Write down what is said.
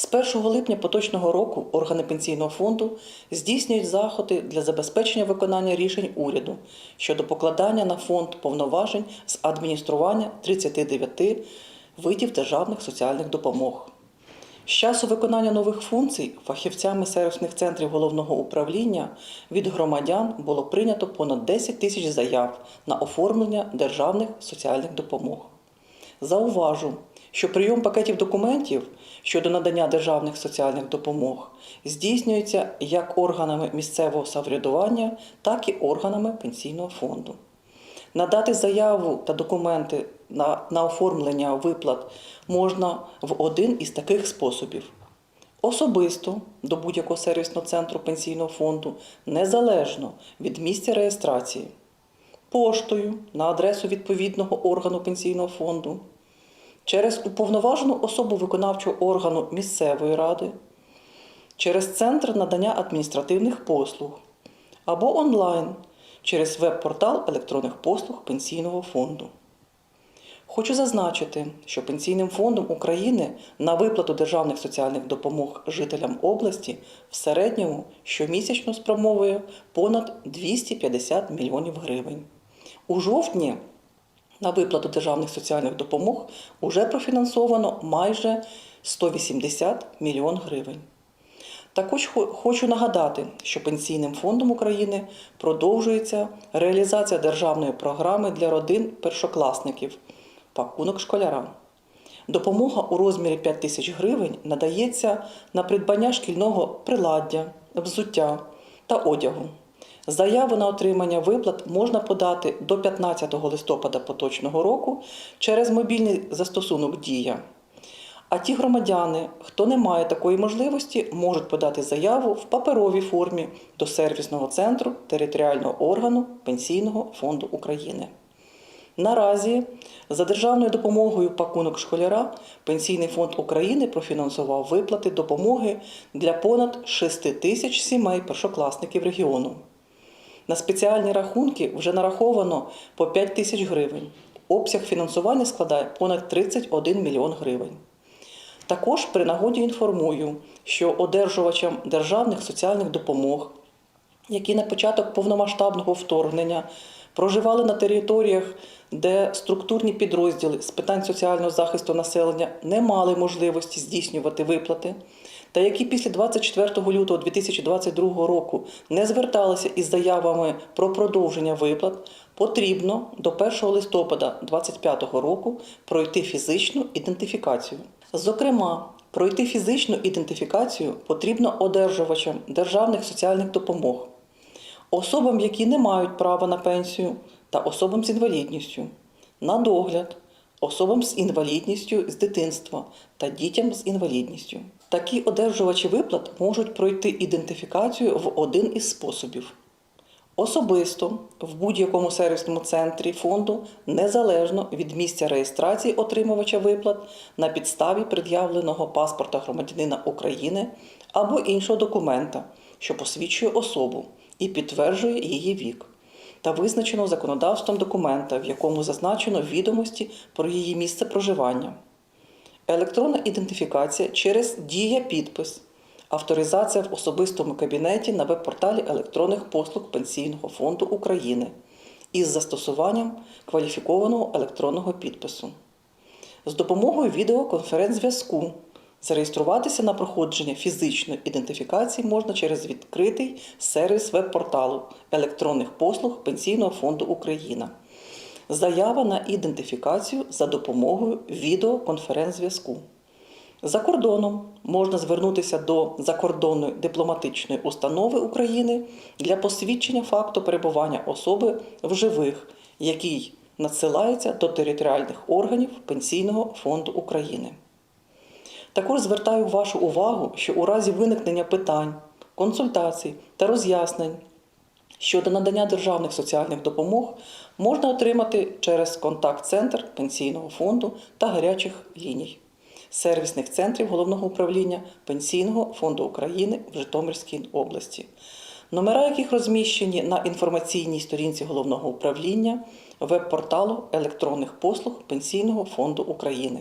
З 1 липня поточного року органи пенсійного фонду здійснюють заходи для забезпечення виконання рішень уряду щодо покладання на фонд повноважень з адміністрування 39 видів державних соціальних допомог. З часу виконання нових функцій фахівцями сервісних центрів головного управління від громадян було прийнято понад 10 тисяч заяв на оформлення державних соціальних допомог. Зауважу, що прийом пакетів документів щодо надання державних соціальних допомог здійснюється як органами місцевого самоврядування, так і органами пенсійного фонду. Надати заяву та документи на, на оформлення виплат можна в один із таких способів: особисто до будь-якого сервісного центру пенсійного фонду, незалежно від місця реєстрації, поштою на адресу відповідного органу пенсійного фонду, через уповноважену особу виконавчого органу місцевої ради, через центр надання адміністративних послуг або онлайн через веб-портал електронних послуг Пенсійного фонду. Хочу зазначити, що Пенсійним фондом України на виплату державних соціальних допомог жителям області в середньому щомісячно спрямовує понад 250 мільйонів гривень. У жовтні на виплату державних соціальних допомог уже профінансовано майже 180 мільйон гривень. Також хочу нагадати, що Пенсійним фондом України продовжується реалізація державної програми для родин першокласників пакунок школярам. Допомога у розмірі 5 тисяч гривень надається на придбання шкільного приладдя, взуття та одягу. Заяву на отримання виплат можна подати до 15 листопада поточного року через мобільний застосунок Дія. А ті громадяни, хто не має такої можливості, можуть подати заяву в паперовій формі до сервісного центру територіального органу Пенсійного фонду України. Наразі за державною допомогою пакунок школяра Пенсійний фонд України профінансував виплати допомоги для понад 6 тисяч сімей першокласників регіону. На спеціальні рахунки вже нараховано по 5 тисяч гривень. Обсяг фінансування складає понад 31 мільйон гривень. Також при нагоді інформую, що одержувачам державних соціальних допомог, які на початок повномасштабного вторгнення проживали на територіях, де структурні підрозділи з питань соціального захисту населення не мали можливості здійснювати виплати, та які після 24 лютого 2022 року не зверталися із заявами про продовження виплат, потрібно до 1 листопада 2025 року пройти фізичну ідентифікацію. Зокрема, пройти фізичну ідентифікацію потрібно одержувачам державних соціальних допомог, особам, які не мають права на пенсію, та особам з інвалідністю, на догляд, особам з інвалідністю з дитинства та дітям з інвалідністю. Такі одержувачі виплат можуть пройти ідентифікацію в один із способів. Особисто в будь-якому сервісному центрі фонду незалежно від місця реєстрації отримувача виплат на підставі пред'явленого паспорта громадянина України або іншого документа, що посвідчує особу і підтверджує її вік, та визначеного законодавством документа, в якому зазначено відомості про її місце проживання. Електронна ідентифікація через дія підпис. Авторизація в особистому кабінеті на веб-порталі електронних послуг Пенсійного фонду України із застосуванням кваліфікованого електронного підпису. З допомогою відеоконференц-зв'язку зареєструватися на проходження фізичної ідентифікації можна через відкритий сервіс веб-порталу електронних послуг Пенсійного фонду України. Заява на ідентифікацію за допомогою відеоконференц-зв'язку. За кордоном можна звернутися до закордонної дипломатичної установи України для посвідчення факту перебування особи в живих, який надсилається до територіальних органів Пенсійного фонду України. Також звертаю вашу увагу, що у разі виникнення питань, консультацій та роз'яснень щодо надання державних соціальних допомог можна отримати через контакт-центр Пенсійного фонду та гарячих ліній сервісних центрів головного управління Пенсійного фонду України в Житомирській області, номера яких розміщені на інформаційній сторінці головного управління веб-порталу електронних послуг Пенсійного фонду України.